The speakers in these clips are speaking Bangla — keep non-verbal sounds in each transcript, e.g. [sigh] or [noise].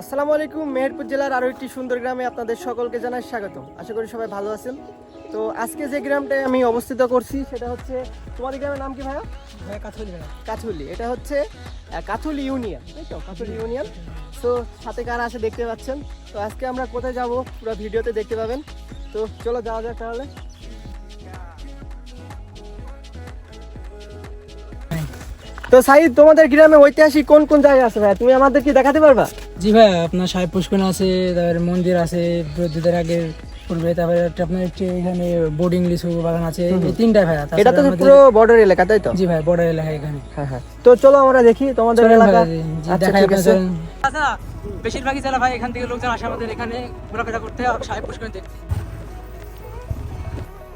আসসালামু আলাইকুম মেহেরপুর জেলার আরও একটি সুন্দর গ্রামে আপনাদের সকলকে জানাই স্বাগত আশা করি সবাই ভালো আছেন। তো আজকে যে গ্রামটায় আমি অবস্থিত করছি সেটা হচ্ছে তোমাদের গ্রামের নাম কি ভাইয়া? হ্যাঁ কাছলি ভাই কাথুলি এটা হচ্ছে কাথুলি ইউনিয়ন তাই তো? কাথুলি ইউনিয়ন। তো সাথে কারা আছে দেখতে পাচ্ছেন। তো আজকে আমরা কোথায় যাব পুরো ভিডিওতে দেখতে পাবেন। তো চলো যাওয়া যাক তাহলে। তো সাইদ তোমাদের গ্রামে ঐতিহাসিক কোন কোন জায়গা আছে ভাই তুমি আমাদের কি দেখাতে পারবা? জি ভাই আপনার সাহেব পুষ্কন আছে তারপরে মন্দির আছে বৌদ্ধদের আগের পূর্বে তারপরে আপনার এখানে বোর্ডিং লিচু বাগান আছে এই তিনটা ভাই এটা তো পুরো বর্ডার এলাকা তাই তো? জি ভাই বর্ডার এলাকা এখানে। হ্যাঁ হ্যাঁ। তো চলো আমরা দেখি তোমাদের এলাকা। আচ্ছা দেখাই ঠিক আছে। আচ্ছা বেশিরভাগই জেলা ভাই এখান থেকে লোকজন আসে আমাদের এখানে ঘোরাফেরা করতে সাহেব পুষ্কর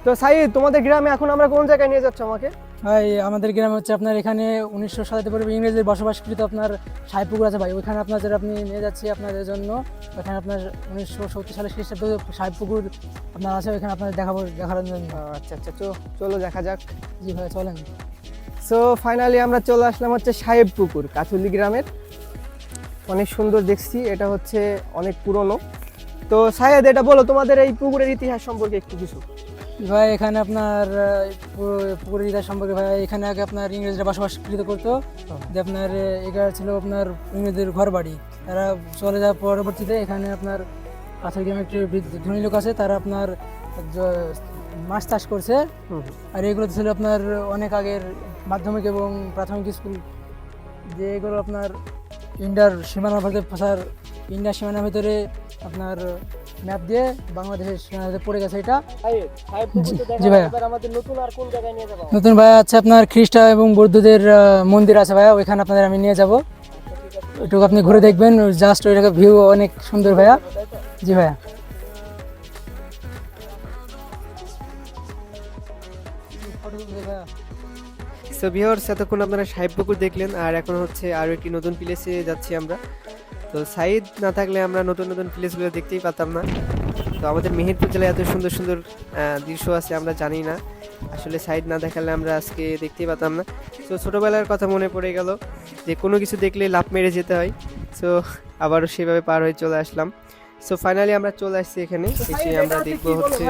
তো সাইদ তোমাদের গ্রামে এখন আমরা কোন জায়গায় নিয়ে যাচ্ছ আমাকে? ভাই আমাদের গ্রামে হচ্ছে আপনার এখানে উনিশশো সাতাত্তর পূর্বে ইংরেজদের বসবাসকৃত আপনার সাহেবপুকুর আছে ভাই। ওইখানে আপনার আপনাদের আপনি নিয়ে যাচ্ছি আপনাদের জন্য। ওখানে আপনার উনিশশো সত্তর সালে খ্রিস্টাব্দ সাহেবপুকুর আপনার আছে ওইখানে আপনাদের দেখাবো দেখার জন্য। আচ্ছা আচ্ছা তো চলো দেখা যাক। জি ভাই চলেন। সো ফাইনালি আমরা চলে আসলাম হচ্ছে সাহেব পুকুর কাথুলি গ্রামের। অনেক সুন্দর দেখছি এটা হচ্ছে অনেক পুরনো। তো সাহেদ এটা বলো তোমাদের এই পুকুরের ইতিহাস সম্পর্কে একটু কিছু। ভাই এখানে আপনার আহ, পু- সম্পর্কে ভাই এখানে আগে আপনার ইংরেজরা বসবাসকৃত করতো। যে আপনার এটা ছিল আপনার ইংরেজদের ঘর বাড়ি তারা চলে যাওয়ার পরবর্তীতে এখানে আপনার পাথর গ্রামে একটি ধনী লোক আছে তারা আপনার মাছ চাষ করছে। আর এগুলো ছিল আপনার অনেক আগের মাধ্যমিক এবং প্রাথমিক স্কুল। যে এগুলো আপনার ইন্ডিয়ার সীমানার মধ্যে প্রসার ইন্ডিয়ার সীমানার ভিতরে আপনার ম্যাপ দিয়ে বাংলাদেশের পড়ে গেছে এটা। জি- ভাইয়া। আমাদের নতুন আর কোন জায়গায় নিয়ে যাব? নতুন ভাইয়া আছে আপনার খ্রিস্টা এবং বৌদ্ধদের মন্দির আছে ভাইয়া ওইখানে আপনাদের আমি নিয়ে যাব। একটু আপনি ঘুরে দেখবেন জাস্ট ওইটাকে ভিউ অনেক সুন্দর ভাইয়া। জি ভাইয়া। সো ভিওর্স এতক্ষণ আপনারা সাহেব পুকুর দেখলেন আর এখন হচ্ছে আরও একটি নতুন প্লেসে যাচ্ছি আমরা। তো সাইদ না থাকলে আমরা নতুন নতুন প্লেসগুলো দেখতেই পারতাম না। তো আমাদের মেহেরপুর জেলায় এত সুন্দর সুন্দর দৃশ্য আছে আমরা জানি না। আসলে সাইড না দেখালে আমরা আজকে দেখতেই পারতাম না। তো ছোটোবেলার কথা মনে পড়ে গেল যে কোনো কিছু দেখলে লাভ মেরে যেতে হয়। সো আবারও সেভাবে পার হয়ে চলে আসলাম। সো ফাইনালি আমরা চলে আসছি এখানে। এসে আমরা দেখব হচ্ছে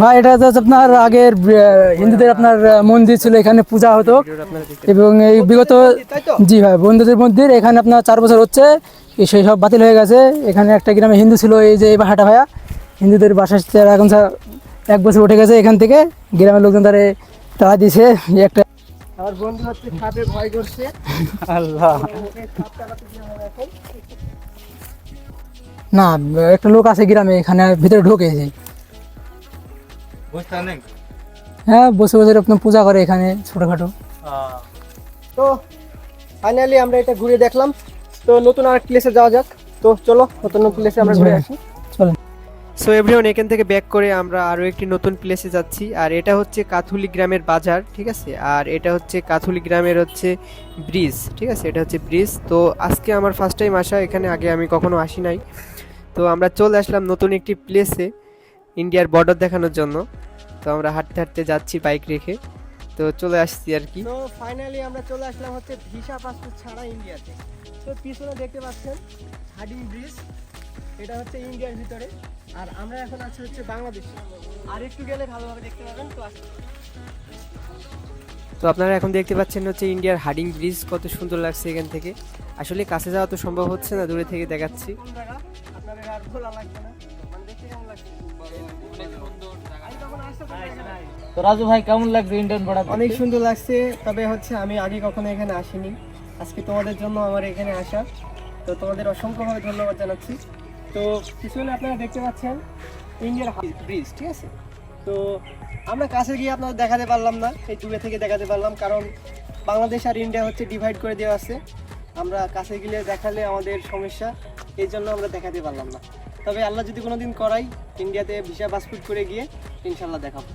ভাই? এটা হচ্ছে আপনার আগের হিন্দুদের আপনার মন্দির ছিল এখানে পূজা হতো। এবং এই বিগত জি ভাই বন্ধুদের মন্দির এখানে আপনার চার বছর হচ্ছে। সেই সব বাতিল হয়ে গেছে। এখানে একটা গ্রামে হিন্দু ছিল এই যে এই বাসাটা ভাইয়া। হিন্দুদের বাসা তারা এখন এক বছর উঠে গেছে এখান থেকে। গ্রামের লোকজন তারা তারা দিছে একটা আমার বন্ধু হচ্ছে সাপে ভয় করছে। [laughs] আল্লাহ। না একটা লোক আছে গ্রামে এখানে ভিতরে ঢোকে যে। হ্যাঁ বসে বসে আপনার পূজা করে এখানে ছোটখাটো। তো ফাইনালি আমরা এটা ঘুরে দেখলাম। তো নতুন আর প্লেসে যাওয়া যাক। তো চলো নতুন প্লেসে আমরা ঘুরে আসি। চলেন। সো এভরিওয়ান এখান থেকে ব্যাক করে আমরা আরও একটি নতুন প্লেসে যাচ্ছি। আর এটা হচ্ছে কাথুলি গ্রামের বাজার ঠিক আছে? আর এটা হচ্ছে কাথুলি গ্রামের হচ্ছে ব্রিজ ঠিক আছে? এটা হচ্ছে ব্রিজ তো আজকে আমার ফার্স্ট টাইম আসা এখানে আগে আমি কখনো আসি নাই। তো আমরা চলে আসলাম নতুন একটি প্লেসে ইন্ডিয়ার বর্ডার দেখানোর জন্য। তো আমরা হাঁটতে হাঁটতে যাচ্ছি বাইক রেখে। তো চলে আসছি আর কি। তো ফাইনালি আমরা চলে আসলাম হচ্ছে ভিসা পাসপোর্ট ছাড়া ইন্ডিয়াতে তো পিছনে দেখতে পাচ্ছেন হাডিং ব্রিজ এটা হচ্ছে ইন্ডিয়ার ভিতরে। আর আমরা এখন আছি হচ্ছে বাংলাদেশে। আর একটু গেলে ভালোভাবে দেখতে পাবেন তো। তো আপনারা এখন দেখতে পাচ্ছেন হচ্ছে ইন্ডিয়ার হাডিং ব্রিজ কত সুন্দর লাগছে এখান থেকে। আসলে কাছে যাওয়া তো সম্ভব হচ্ছে না দূরে থেকে দেখাচ্ছি। তো রাজু ভাই কেমন লাগছে ইন্ডিয়ান বর্ডার অনেক সুন্দর লাগছে তবে হচ্ছে আমি আগে কখনো এখানে আসিনি। আজকে তোমাদের জন্য আমার এখানে আসা। তো তোমাদের অসংখ্যভাবে ধন্যবাদ জানাচ্ছি। তো পিছনে আপনারা দেখতে পাচ্ছেন ইন্ডিয়ার ব্রিজ ঠিক আছে? তো আমরা কাছে গিয়ে আপনাদের দেখাতে পারলাম না এই দূরে থেকে দেখাতে পারলাম কারণ বাংলাদেশ আর ইন্ডিয়া হচ্ছে ডিভাইড করে দেওয়া আছে। আমরা কাছে গেলে দেখালে আমাদের সমস্যা। এই জন্য আমরা দেখাতে পারলাম না। তবে আল্লাহ যদি কোনোদিন করাই ইন্ডিয়াতে ভিসা পাসপোর্ট করে গিয়ে ইনশাল্লাহ দেখাবো।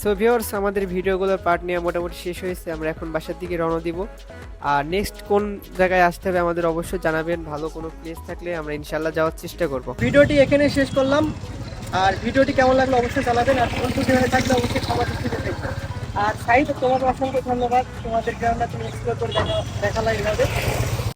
সো ভিওর্স আমাদের ভিডিওগুলোর পার্ট নিয়ে মোটামুটি শেষ হয়েছে। আমরা এখন বাসার দিকে রওনা দিব। আর নেক্সট কোন জায়গায় আসতে হবে আমাদের অবশ্যই জানাবেন। ভালো কোনো প্লেস থাকলে আমরা ইনশাল্লাহ যাওয়ার চেষ্টা করব। ভিডিওটি এখানে শেষ করলাম। আর ভিডিওটি কেমন লাগল অবশ্যই জানাবেন। আর কোন হয়ে থাকলে অবশ্যই সমাজ থেকে দেখবেন। আর সাইড তোমাকে অসংখ্য ধন্যবাদ। তোমাদের গ্রামটা তুমি এক্সপ্লোর করে দেখা দেখালা এইভাবে।